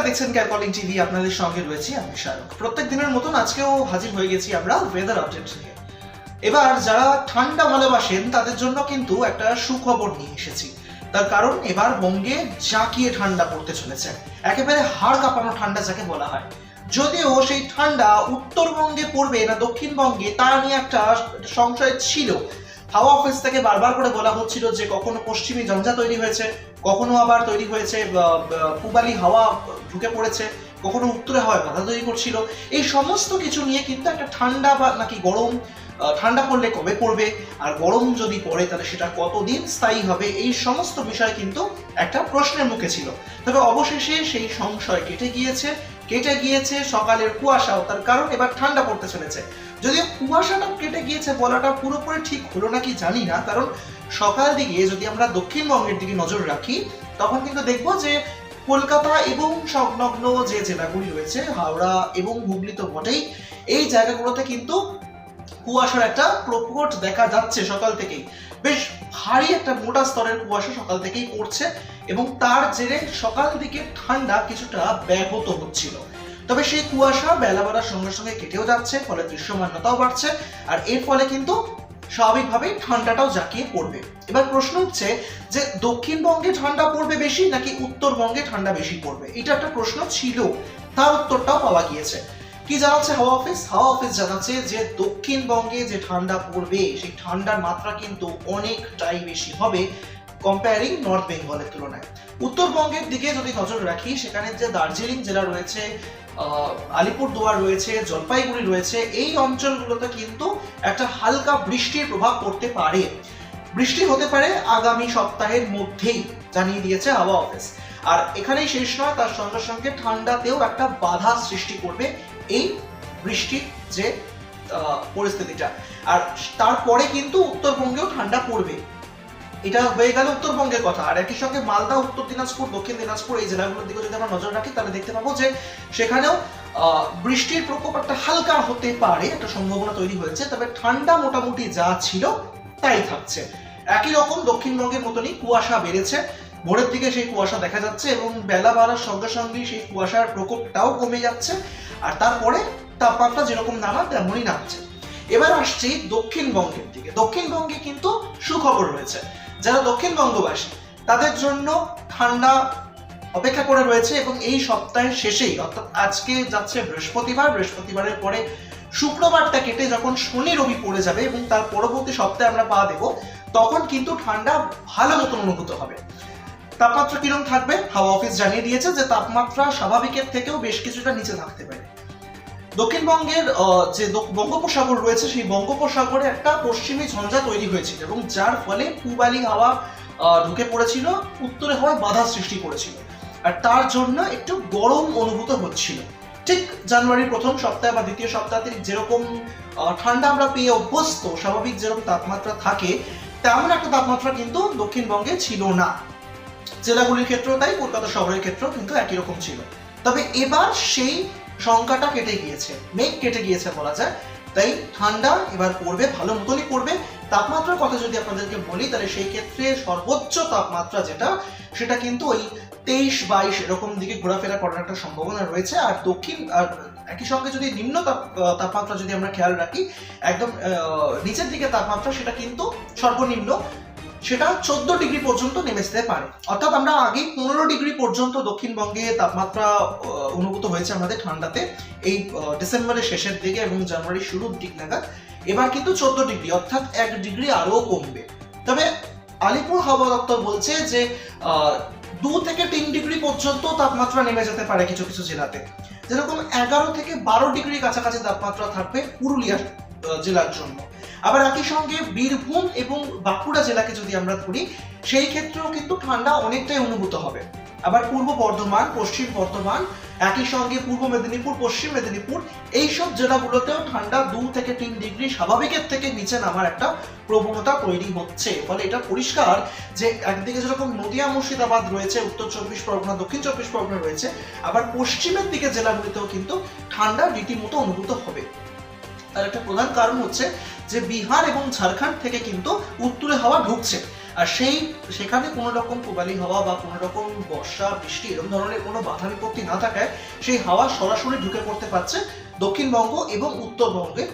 নমস্কার দেখছেন ক্যালকলিং টিভি আপনাদের সঙ্গে রয়েছি আমি শাহরুখ। প্রত্যেক দিনের মতন আজকেও হাজির হয়ে গেছি আমরা ওয়েদার আপডেট নিয়ে। এবার যারা ঠান্ডা ভালোবাসেন, তাদের জন্য কিন্তু একটা সুখবর নিয়ে এসেছি। তার কারণ, এবার বঙ্গে জাঁকিয়ে ঠান্ডা পড়তে চলেছে। একেবারে হাড় কাঁপানো ঠান্ডা যাকে বলা হয়। যদিও সেই ঠান্ডা উত্তরবঙ্গে পড়বে না, দক্ষিণবঙ্গে, তা নিয়ে একটা সংশয় ছিল। হাওয়া অফিস থেকে বারবার করে বলা হচ্ছিল যে কখনো পশ্চিমী ঝঞ্ঝা তৈরি হয়েছে, কখনো আবার তৈরি হয়েছে পূবালি হাওয়া ঢুকে পড়েছে, কখনো উত্তরে হাওয়ায় বাধা তৈরি করছিল। এই সমস্ত কিছু নিয়ে কিন্তু একটা ঠান্ডা বা নাকি গরম ঠান্ডা পড়লে কবে পড়বে? আর গরম যদি পড়ে তাহলে সেটা কতদিন স্থায়ী হবে? এই সমস্ত বিষয় কিন্তু একটা প্রশ্নের মুখে ছিল। তবে অবশেষে সেই সংশয় কেটে গিয়েছে কেটে গিয়েছে সকালের কুয়াশাও তার কারণ এবার ঠান্ডা পড়তে চলেছে। যদিও কুয়াশাটা কেটে গিয়েছে, বলাটা পুরোপুরি ঠিক হলো নাকি জানি না, কারণ সকাল দিকে যদি আমরা দক্ষিণবঙ্গের দিকে নজর রাখি, তখন কিন্তু দেখব যে কলকাতা এবং সংলগ্ন যে জেলাগুলি রয়েছে, হাওড়া এবং হুগলি তো বটেই, এই জায়গাগুলোতে কিন্তু কুয়াশার একটা প্রকট দেখা যাচ্ছে সকাল থেকেই। বেশ ভারী একটা মোটা স্তরের কুয়াশা সকাল থেকেই পড়ছে এবং তার জেরে সকাল দিকে ঠান্ডা কিছুটা ব্যাহত হচ্ছিল। তবে সেই কুয়াশা, বেলা বাড়ার সঙ্গে সঙ্গে কেটেও যাচ্ছে, ফলে দৃশ্যমানতাও বাড়ছে, আর এর ফলে কিন্তু স্বাভাবিকভাবেই ঠান্ডাটাও জাঁকিয়ে পড়বে। এবার প্রশ্ন হচ্ছে যে দক্ষিণবঙ্গে ঠান্ডা পড়বে বেশি নাকি উত্তরবঙ্গে ঠান্ডা বেশি পড়বে? এটা একটা প্রশ্ন ছিল, তার উত্তরটাও পাওয়া গিয়েছে। কি জানাচ্ছে হাওয়া অফিস? হাওয়া অফিস জানাচ্ছে যে দক্ষিণবঙ্গে যে ঠান্ডা পড়বে, সেই ঠান্ডার মাত্রা কিন্তু অনেকটাই বেশি হবে কম্পেয়ারিং নর্থ বেঙ্গলের তুলনায়। উত্তরবঙ্গের দিকে যদি নজর রাখি, সেখানে যে দার্জিলিং জেলা রয়েছে আলিপুরদুয়ার রয়েছে, জলপাইগুড়ি রয়েছে, এই অঞ্চলগুলোতে কিন্তু একটা হালকা বৃষ্টির প্রভাব পড়তে পারে। বৃষ্টি হতে পারে আগামী সপ্তাহের মধ্যেই, জানিয়ে দিয়েছে হাওয়া অফিস। আর এখানেই শেষ নয়, তার সঙ্গে সঙ্গে ঠান্ডাতেও একটা বাধা সৃষ্টি করবে এই বৃষ্টির যে পরিস্থিতিটা। আর তারপরে কিন্তু উত্তরবঙ্গেও ঠান্ডা পড়বে। এটা হয়ে গেল উত্তরবঙ্গের কথা। আর একই সঙ্গে মালদা, উত্তর দিনাজপুর, দক্ষিণ দিনাজপুর এই জেলাগুলোর দিকে যদি আমরা নজর রাখি, তাহলে দেখতে পাবো যে সেখানেও বৃষ্টির প্রকোপ একটা হালকা হতে পারে, একটা সম্ভাবনা তৈরি হয়েছে, তবে ঠান্ডা মোটামুটি যা ছিল তাই থাকছে। একই রকম দক্ষিণবঙ্গের মতনই কুয়াশা বেড়েছে। ভোরের দিকে সেই কুয়াশা দেখা যাচ্ছে এবং বেলা বাড়ার সঙ্গে সঙ্গেই সেই কুয়াশার প্রকোপটাও কমে যাচ্ছে। আর তারপরে তাপমাত্রা যেরকম নামা, তেমনই নামছে। এবার আসছি দক্ষিণবঙ্গের দিকে। দক্ষিণবঙ্গে কিন্তু সুখবর রয়েছে। যারা দক্ষিণবঙ্গবাসী, তাদের জন্য ঠান্ডা অপেক্ষা করে রয়েছে এবং এই সপ্তাহের শেষেই, অর্থাৎ আজকে যাচ্ছে বৃহস্পতিবার, বৃহস্পতিবারের পরে শুক্রবারটা কেটে যখন শনি রবি পড়ে যাবে এবং তার পরবর্তী সপ্তাহে আমরা পা দেব, তখন কিন্তু ঠান্ডা ভালো মতন অনুভূত হবে। তাপমাত্রা কিরম থাকবে? হাওয়া অফিস জানিয়ে দিয়েছে যে তাপমাত্রা স্বাভাবিকের থেকেও বেশ কিছুটা নিচে থাকতে পারে। দক্ষিণবঙ্গের যে বঙ্গোপসাগর রয়েছে, সেই বঙ্গোপসাগরে একটা পশ্চিমী ঝঞ্ঝা তৈরি হয়েছিল এবং যার ফলে পূবালি হাওয়া ঢুকে পড়েছিল, উত্তরে হওয়ায় বাধা সৃষ্টি করেছিল। আর তার জন্য একটু গরম অনুভূত হচ্ছিল। ঠিক জানুয়ারির প্রথম সপ্তাহে বা দ্বিতীয় সপ্তাহে যেরকম ঠান্ডা আমরা পেয়ে অভ্যস্ত, স্বাভাবিক যেরকম তাপমাত্রা থাকে, তেমন একটা তাপমাত্রা কিন্তু দক্ষিণবঙ্গে ছিল না। জেলাগুলির ক্ষেত্রেও তাই, কলকাতা শহরের ক্ষেত্রেও কিন্তু একই রকম ছিল। তবে এবার সেই সংখ্যাটা কেটে গিয়েছে, মেঘ কেটে গিয়েছে বলা যায়। তাই ঠান্ডা এবার পড়বে, ভালো মতনই পড়বে। তাপমাত্রার কথা যদি আপনাদেরকে বলি, তাহলে সেই ক্ষেত্রে সর্বোচ্চ তাপমাত্রা যেটা, সেটা কিন্তু ওই তেইশ, বাইশ এরকম দিকে ঘোরাফেরা করার একটা সম্ভাবনা রয়েছে। আর দক্ষিণ, আর একই সঙ্গে যদি নিম্ন তাপ- তাপমাত্রা যদি আমরা খেয়াল রাখি, একদম নিচের দিকে তাপমাত্রা সেটা কিন্তু সর্বনিম্ন। সেটা চোদ্দ ডিগ্রি পর্যন্ত নেমে যেতে পারে। অর্থাৎ আমরা আগে পনেরো ডিগ্রি পর্যন্ত দক্ষিণবঙ্গে তাপমাত্রা অনুভূত হয়েছে আমাদের ঠান্ডাতে। এই ডিসেম্বরের শেষের দিকে এবং জানুয়ারির শুরুর দিক নাগাদ। এবার কিন্তু চোদ্দ ডিগ্রি অর্থাৎ এক ডিগ্রি আরও কমবে। তবে আলিপুর হাওয়া দপ্তর বলছে যে দু থেকে তিন ডিগ্রি পর্যন্ত তাপমাত্রা নেমে যেতে পারে কিছু কিছু জেলাতে। যেরকম এগারো থেকে বারো ডিগ্রি কাছাকাছি তাপমাত্রা থাকবে পুরুলিয়া আহ, জেলার জন্য। আবার একই সঙ্গে বীরভূম এবং বাঁকুড়া জেলাকে যদি আমরা ধরি, সেই ক্ষেত্রেও কিন্তু ঠান্ডা অনেকটাই অনুভূত হবে। আবার পূর্ব বর্ধমান, পশ্চিম বর্ধমান, একই সঙ্গে পূর্ব মেদিনীপুর, পশ্চিম মেদিনীপুর, এইসব জেলাগুলোতেও ঠান্ডা দু থেকে তিন ডিগ্রি স্বাভাবিকের থেকে নিচে নামার একটা প্রবণতা তৈরি হচ্ছে। ফলে এটা পরিষ্কার যে একদিকে যেরকম নদিয়া, মুর্শিদাবাদ রয়েছে, উত্তর চব্বিশ পরগনা, দক্ষিণ চব্বিশ পরগনা রয়েছে, আবার পশ্চিমের দিকে জেলাগুলিতেও কিন্তু ঠান্ডা রীতিমতো অনুভূত হবে। তার একটা প্রধান কারণ হচ্ছে যে বিহার এবং ঝাড়খণ্ড থেকে কিন্তু উত্তরে হাওয়া ঢুকছে। আর সেই, সেখানে কোনো রকম পূবালি হাওয়া বা কোনো রকম বর্ষা, বৃষ্টি এরকম ধরনের কোনো বাধা বিপত্তি না থাকায় সেই হাওয়া সরাসরি ঢুকে পড়তে পারছে দক্ষিণবঙ্গ এবং উত্তরবঙ্গে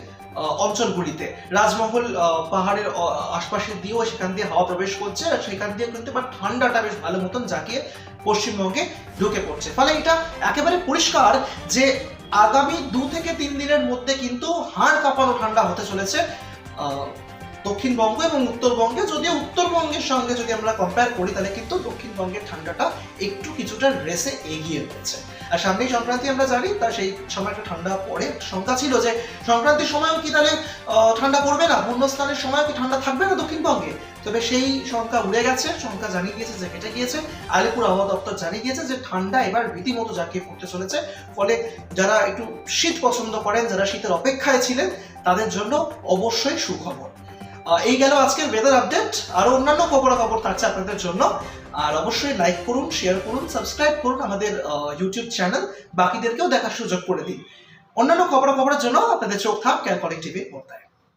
অঞ্চলগুলিতে। রাজমহল পাহাড়ের আশপাশে দিয়েও সেখান দিয়ে হাওয়া প্রবেশ করছে আর সেখান দিয়ে কিন্তু এবার ঠান্ডাটা বেশ ভালো মতন জাকিয়ে পশ্চিমবঙ্গে ঢুকে পড়ছে। ফলে এটা একেবারে পরিষ্কার যে আগামী দু থেকে তিন দিনের মধ্যে কিন্তু হাড় কাঁপানো ঠান্ডা হতে চলেছে দক্ষিণবঙ্গ এবং উত্তরবঙ্গে। যদিও উত্তরবঙ্গের সঙ্গে যদি আমরা কম্পেয়ার করি, তাহলে কিন্তু দক্ষিণবঙ্গের ঠান্ডাটা একটু কিছুটা রেসে এগিয়ে রয়েছে। আর সামনেই সংক্রান্তি আমরা জানি, তা সেই সময় একটা ঠান্ডা পড়ে। শঙ্কা ছিল যে সংক্রান্তির সময়ও কি তাহলে ঠান্ডা পড়বে না? পূর্ণস্থানের সময় কি ঠান্ডা থাকবে না দক্ষিণবঙ্গে? তবে সেই সংখ্যা উড়ে গেছে সংখ্যা জানিয়ে গিয়েছে যে কেটে গিয়েছে। আলিপুর আবহাওয়া দপ্তর জানিয়ে গিয়েছে যে ঠান্ডা এবার রীতিমতো জাঁকিয়ে পড়তে চলেছে। ফলে যারা একটু শীত পছন্দ করেন, যারা শীতের অপেক্ষায় ছিলেন, তাদের জন্য অবশ্যই সুখবর। এই গেল আজকের ওয়েদার আপডেট আরও অন্যান্য খবরাখবর থাকছে আপনাদের জন্য। আর অবশ্যই লাইক করুন শেয়ার করুন সাবস্ক্রাইব করুন আমাদের ইউটিউব চ্যানেল বাকিদেরকেও দেখার সুযোগ করে দিন। অন্যান্য খবরাখবরের জন্য আপনাদের চোখ থাক ক্যালকলিং টিভির পর্দায়।